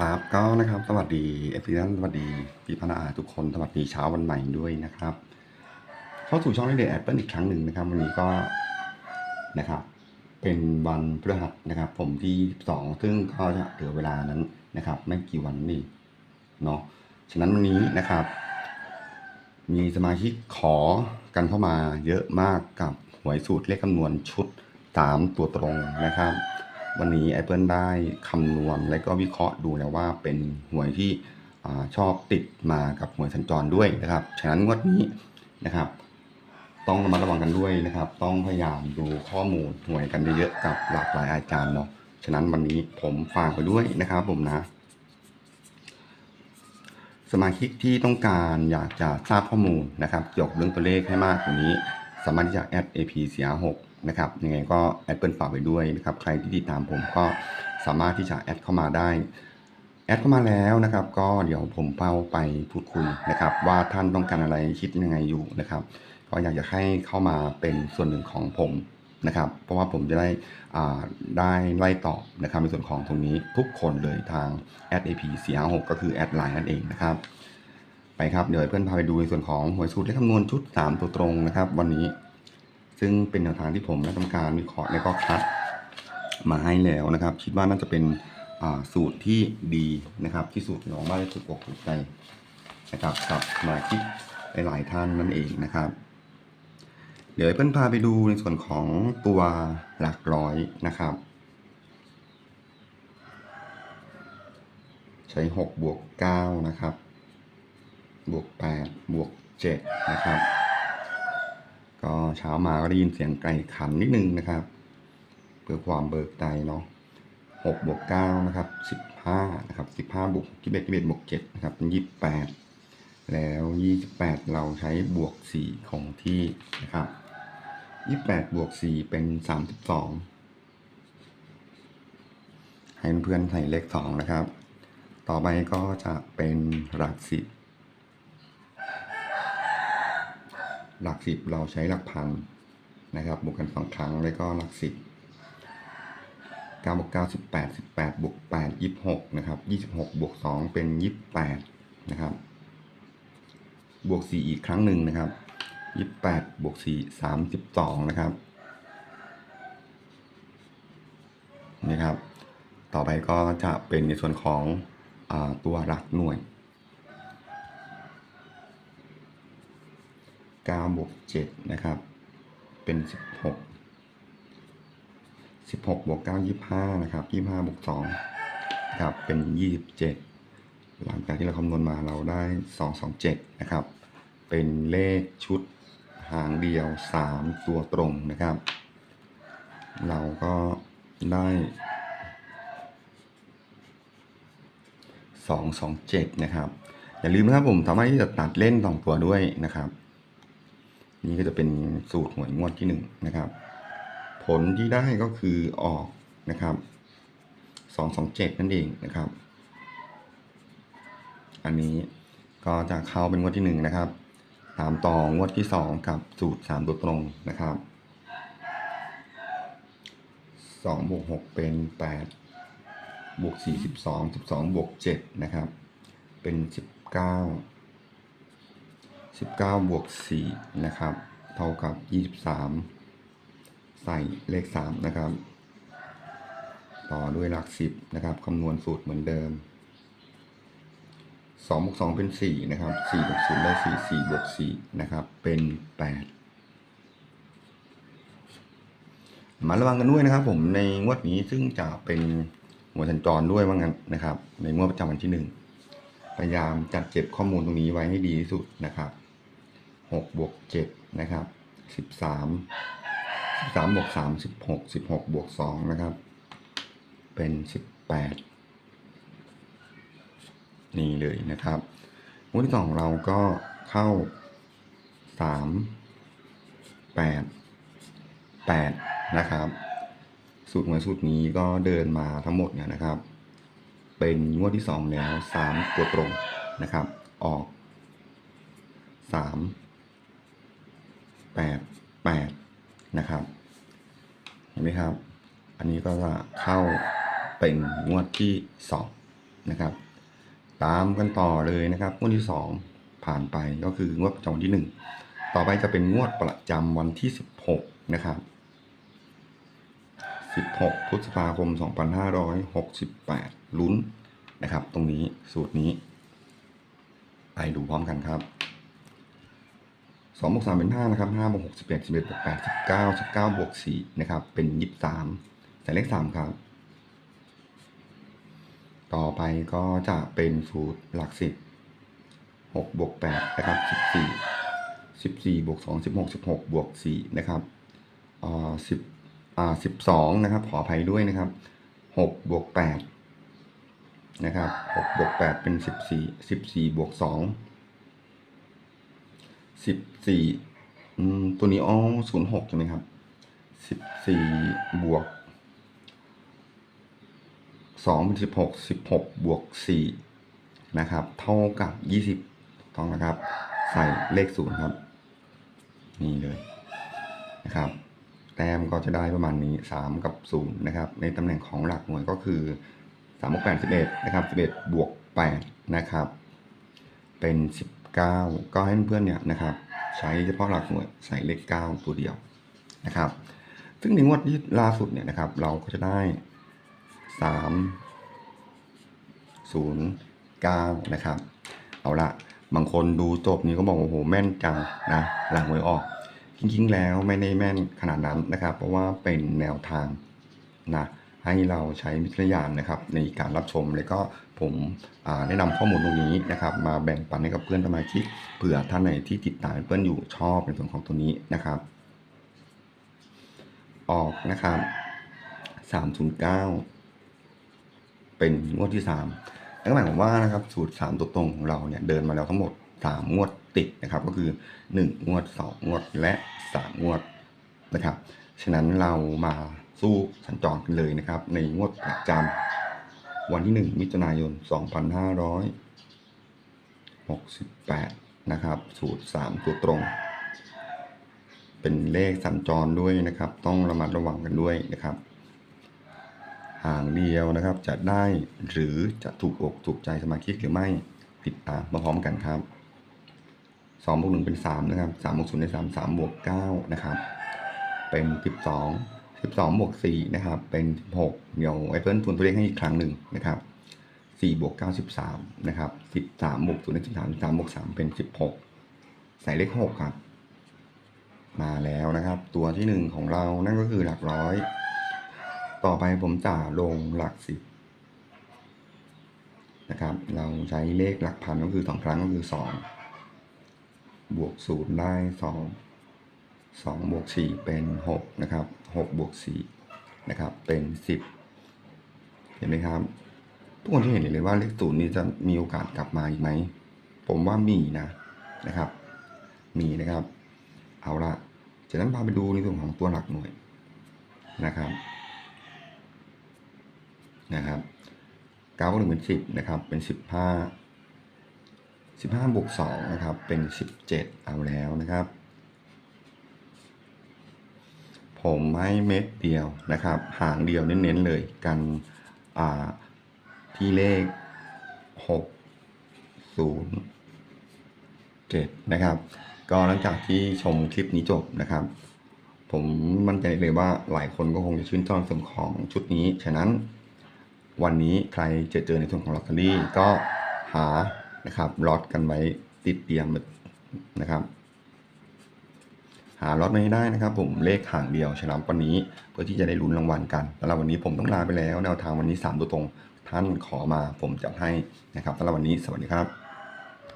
ครับก็นะครับสวัสดีเอฟซีท่านสวัสดีพี่พนาอาทุกคนสวัสดีเช้าวันใหม่ด้วยนะครับ เข้าสู่ช่องเดทแอปเปิลอีกครั้งหนึ่งนะครับ วันนี้ก็นะครับ เป็นวันพฤหัสนะครับ ผมที่2ซึ่งก็จะเหลือเวลานั้นนะครับ ไม่กี่วันนี่เนาะฉะนั้นวันนี้นะครับ มีสมาชิกขอกันเข้ามาเยอะมากกับหวยสูตรเลขคำนวณชุด3ตัวตรงนะครับ วันนี้ Apple ได้คำนวณและก็วิเคราะห์ดูแล้วว่าเป็นหวยที่อชอบติดมากับหวยสัญจรด้วยนะครับ ฉะนั้นงวดนี้นะครับ ต้องระมัดระวังกันด้วยนะครับ ต้องพยายามดูข้อมูลหวยกันเยอะๆกับหลากหลายอาจารย์เนาะฉะนั้นวันนี้ผมฝากไปด้วยนะครับผมนะ สมาชิกที่ต้องการอยากจะทราบข้อมูลนะครับเกี่ยวกับเรื่องตัวเลขให้มากกว่านี้ สามารถที่จะแอด AP เสีย6 นะครับยังไงก็แอดเปิลฝากไปด้วยนะครับใครที่ติดตามผมก็สามารถที่จะแอดเข้ามาได้แอดเข้ามาแล้วนะครับ ก็เดี๋ยวผมเป้าไปพูดคุยนะครับ ว่าท่านต้องการอะไรคิดยังไงอยู่นะครับ ก็อยากจะให้เข้ามาเป็นส่วนหนึ่งของผมนะครับ เพราะว่าผมจะได้ได้ไล่ตอบนะครับในส่วนของตรงนี้ทุกคนเลยทาง ADP 4 5 6ก็คือแอดไลน์นั่นเองนะครับ ไปครับเดี๋ยวเพื่อนพาไปดูในส่วนของหวยสูตรและคำนวณชุด 3 ตัวตรงนะครับ วันนี้ ซึ่งเป็นแนวทางที่ผมได้ทำการวิเคราะห์และก็คัดมาให้แล้วนะครับ คิดว่าน่าจะเป็นสูตรที่ดีนะครับที่สุดน้องบ้านได้ถูกอกถูกใจนะครับกับมาชิกหลาย ๆ ท่านนั่นเองนะครับ เดี๋ยวให้เพื่อนพาไปดูในส่วนของตัวหลักร้อยนะครับ ใช้หกบวกเก้านะครับบวกแปดบวกเจ็ดนะครับ ก็เช้ามาก็ได้ยินเสียงไก่ขันนิดนึงนะครับ เพื่อความเบิกใจเนาะหกบวกเก้านะครับสิบห้านะครับสิบห้าบวกยี่สิบเอ็ดยี่สิบเอ็ดบวกเจ็ดนะครับเป็นยี่สิบแปดแล้วยี่สิบแปดเราใช้บวกสี่ของที่นะครับยี่สิบแปดบวกสี่เป็นสามสิบสองให้เพื่อนใส่เลขสองนะครับ ต่อไปก็จะเป็นหลักสิบ หลักสิบเราใช้หลักพันนะครับ บวกกันสองครั้งแล้วก็หลักสิบเก้าบวกเก้าสิบแปดสิบแปดบวกแปดยี่สิบหกนะครับยี่สิบหกบวกสองเป็นยี่สิบแปดนะครับ บวกสี่อีกครั้งหนึ่งนะครับยี่สิบแปดบวกสี่สามสิบสองนะครับนี่ครับ ต่อไปก็จะเป็นในส่วนของอตัวหลักหน่วย 9บวก7นะครับ เป็น 16 16บวก9 25 นะครับ 25บวก2ครับ เป็น 27 หลังจากที่เราคำนวณมาเราได้ 227 นะครับ เป็นเลขชุดหางเดียว 3 ตัวตรงนะครับ เราก็ได้ 227 นะครับอย่าลืมนะครับผมสามารถที่จะตัดเล่น2ตัวด้วยนะครับ นี่ก็จะเป็นสูตรหวยงวดที่หนึ่งนะครับ ผลที่ได้ก็คือออกนะครับสองสองเจ็ดนั่นเองนะครับ อันนี้ก็จะเข้าเป็นงวดที่หนึ่งนะครับตามต่องวดที่สองกับสูตรสามตัวตรงนะครับสองบวกหกเป็นแปดบวกสี่สิบสองสิบสองบวกเจ็ดนะครับ เป็นสิบเก้า 19 บวก 4 นะครับ เท่ากับ 23 ใส่เลข 3 นะครับ ต่อด้วยหลัก 10 นะครับคำนวณสูตรเหมือนเดิม 2 บวก 2 เป็น 4 นะครับ 4 บวก 0 ได้ 4 4 บวก 4 นะครับ เป็น 8 มาระวังกันด้วยนะครับผมในงวดนี้ซึ่งจะเป็นหัวสัญจรด้วยว่างั้นนะครับ ในงวดประจำวันที่ 1 พยายามจัดเก็บข้อมูลตรงนี้ไว้ให้ดีที่สุดนะครับ หกบวกเจ็ดนะครับสิบสามสิบสามบวกสามสิบหกสิบหกบวกสองนะครับ เป็นสิบแปดนี่เลยนะครับงวดที่สองเราก็เข้าสามแปดแปดนะครับ สูตรหวยสูตรนี้ก็เดินมาทั้งหมดเนี่ยนะครับ เป็นงวดที่สองแล้วสามตัวตรงนะครับ ออกสามแปดแปดนะครับ เห็นไหมครับ อันนี้ก็จะเข้าเป็นงวดที่สองนะครับ ตามกันต่อเลยนะครับ งวดที่สองผ่านไปก็คืองวดประจำวันที่หนึ่งต่อไปจะเป็นงวดประจำวันที่สิบหกนะครับสิบหกพฤษภาคมสองพันห้าร้อยหกสิบแปดลุ้นนะครับ ตรงนี้สูตรนี้ ไปดูพร้อมกันครับ สองบวกสามเป็นห้านะครับห้าบวกหกสิบเอ็ดสิบเอ็ดบวกแปดสิบเก้าสิบเก้าบวกสี่นะครับ เป็นยี่สิบสามใส่เลขสามครับ ต่อไปก็จะเป็นสูตรหลักสิบหกบวกแปดนะครับสิบสี่สิบสี่บวกสองสิบหกสิบหกบวกสี่นะครับอ่าสิบอ่าสิบสองนะครับ ขออภัยด้วยนะครับหกบวกแปดนะครับหกบวกแปดเป็นสิบสี่สิบสี่บวกสอง สิบสี่ตัวนี้อ๋อศูนย์หกใช่ไหมครับสิบสี่บวกสองเป็นสิบหกสิบหกบวกสี่นะครับ เท่ากับยี่สิบต้องนะครับ ใส่เลขศูนย์ครับ นี่เลยนะครับ แต้มก็จะได้ประมาณนี้สามกับศูนย์นะครับ ในตำแหน่งของหลักหน่วยก็คือสามบวกแปดสิบเอ็ดนะครับสิบเอ็ดบวกแปดนะครับ เป็นสิบ เก้าก็ให้เพื่อนๆเนี่ยนะครับใช้เฉพาะหลักหน่วยใส่เลขเก้าตัวเดียวนะครับ ซึ่งในงวดที่ล่าสุดเนี่ยนะครับ เราก็จะได้สามศูนย์เก้านะครับ เอาละบางคนดูจบนี้ก็บอกโอ้โหแม่นจังนะหลังหวยออก จริงๆแล้วไม่ได้แม่นขนาดนั้นนะครับ เพราะว่าเป็นแนวทางนะ ให้เราใช้วิจารณญาณนะครับ ในการรับชมแล้วก็ผมแนะนำข้อมูลตรงนี้นะครับ มาแบ่งปันให้กับเพื่อนสมาชิกเผื่อท่านไหนที่ติดตามเพื่อนอยู่ชอบในส่วนของตัวนี้นะครับ ออกนะครับสามศูนย์เก้าเป็นงวดที่สามนั่นหมายความว่านะครับสูตรสามตัวตรงของเราเนี่ยเดินมาแล้วทั้งหมดสามงวดติดนะครับ ก็คือหนึ่งงวดสองงวดและสามงวดนะครับ ฉะนั้นเรามา สู้สัญจรกันเลยนะครับ ในงวดประจำวันที่หนึ่งมิถุนายนสองพันห้าร้อยหกสิบแปดนะครับ สูตรสามตัวตรง เป็นเลขสัญจรด้วยนะครับ ต้องระมัดระวังกันด้วยนะครับหางเดียวนะครับจะได้หรือจะถูกอกถูกใจสมาชิกหรือไม่ติดตามมาพร้อมกันครับสองบวกหนึ่งเป็นสามนะครับสามบวกศูนย์เป็นสามสามบวกเก้านะครับ เป็นสิบสอง สิบสองบวกสี่นะครับ เป็นสิบหกเดี๋ยวไอเพิ่นทวนตัวเลขให้อีกครั้งหนึ่งนะครับสี่บวกเก้าสิบสามนะครับสิบสามบวกศูนย์เป็นสิบสามสามบวกสามเป็นสิบหกใส่เลขหกครับ มาแล้วนะครับ ตัวที่หนึ่งของเรานั่นก็คือหลักร้อย ต่อไปผมจะลงหลักสิบนะครับ เราใช้เลขหลักพันก็คือสองครั้งก็คือสองบวกศูนย์ได้ส องสองบวกสี่เป็นหกนะครับหกบวกสี่นะครับ เป็นสิบเห็นไหมครับ ทุกคนที่เห็นเลยว่าเลขศูนย์นี้จะมีโอกาสกลับมาอีกไหม ผมว่ามีนะนะครับ มีนะครับ เอาละจากนั้นพาไปดูในส่วนของตัวหลักหน่วยนะครับนะครับเก้าบวกหนึ่งเป็นสิบนะครับ เป็นสิบห้าสิบห้าบวกสองนะครับ เป็นสิบเจ็ดเอาแล้วนะครับ ผมให้เม็ดเดียวนะครับ หางเดียวเน้นๆเลยกันที่เลขหกศูนย์เจ็ดนะครับ ก็หลังจากที่ชมคลิปนี้จบนะครับ ผมมั่นใจเลยว่าหลายคนก็คงจะชื่นชอบส่วนของชุดนี้ ฉะนั้นวันนี้ใครเจอเจอในส่วนของลอตเตอรี่ก็หานะครับล็อตกันไว้ติดเตรียมนะครับาล็อตมาให้ได้นะครับผมเลขห่างเดียวฉลามวันนี้เพื่อที่จะได้ลุ้นรางวัลกันสำหรับวันนี้ผมต้องลาไปแล้วแนวทางวันนี้ 3 ตัวตรง ท่านขอมาผมจัดให้นะครับสำหรับวันนี้สวัสดีครับ